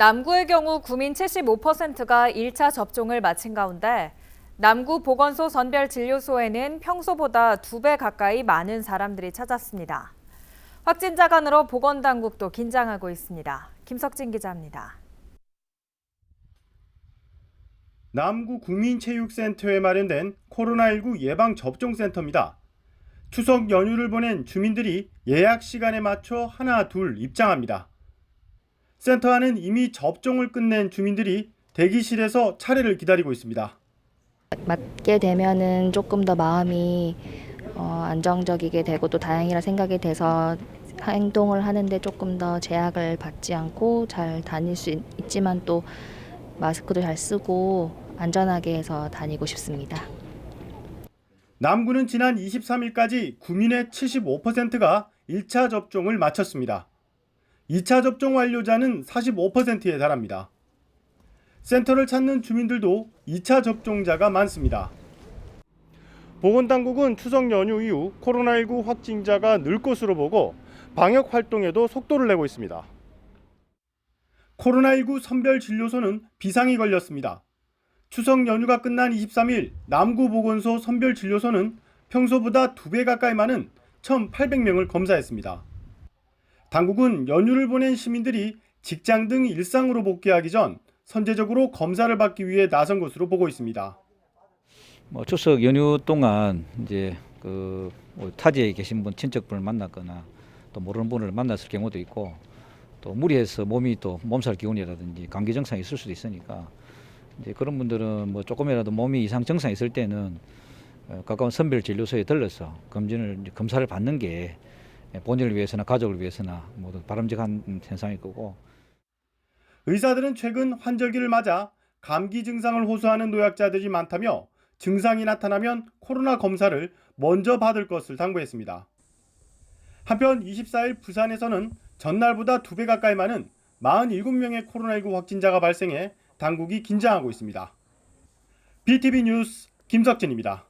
남구의 경우 구민 75%가 1차 접종을 마친 가운데 남구 보건소 선별 진료소에는 평소보다 두배 가까이 많은 사람들이 찾았습니다. 확진자가 늘어 보건당국도 긴장하고 있습니다. 김석진 기자입니다. 남구 국민체육센터에 마련된 코로나19 예방 접종센터입니다. 추석 연휴를 보낸 주민들이 예약 시간에 맞춰 하나 둘 입장합니다. 센터 안은 이미 접종을 끝낸 주민들이 대기실에서 차례를 기다리고 있습니다. 맞게 되면은 조금 더 마음이 어, 안정적이게 되고 또 다행이라 생각이 돼서 행동을 하는데 조금 더 제약을 받지 않고 잘 다닐 수 있, 있지만 또 마스크도 잘 쓰고 안전하게 해서 다니고 싶습니다. 남구는 지난 23일까지 구민의 75%가 1차 접종을 마쳤습니다. 2차 접종 완료자는 45%에 달합니다. 센터를 찾는 주민들도 2차 접종자가 많습니다. 보건당국은 추석 연휴 이후 코로나19 확진자가 늘 것으로 보고 방역 활동에도 속도를 내고 있습니다. 코로나19 선별진료소는 비상이 걸렸습니다. 추석 연휴가 끝난 23일 남구보건소 선별진료소는 평소보다 두배 가까이 많은 1,800명을 검사했습니다. 당국은 연휴를 보낸 시민들이 직장 등 일상으로 복귀하기 전 선제적으로 검사를 받기 위해 나선 것으로 보고 있습니다. 뭐 추석 연휴 동안 이제 그뭐 타지에 계신 분 친척분을 만났거나 또 모르는 분을 만났을 경우도 있고 또 무리해서 몸이 또 몸살 기운이라든지 감기 증상이 있을 수도 있으니까 이제 그런 분들은 뭐 조금이라도 몸이 이상 증상이 있을 때는 어, 가까운 선별 진료소에 들러서 검진을 검사를 받는 게 본인을 위해서나 가족을 위해서나 모두 바람직한 현상일 거고 의사들은 최근 환절기를 맞아 감기 증상을 호소하는 노약자들이 많다며 증상이 나타나면 코로나 검사를 먼저 받을 것을 당부했습니다. 한편 24일 부산에서는 전날보다 두배 가까이 많은 47명의 코로나19 확진자가 발생해 당국이 긴장하고 있습니다. BTV 뉴스 김석진입니다.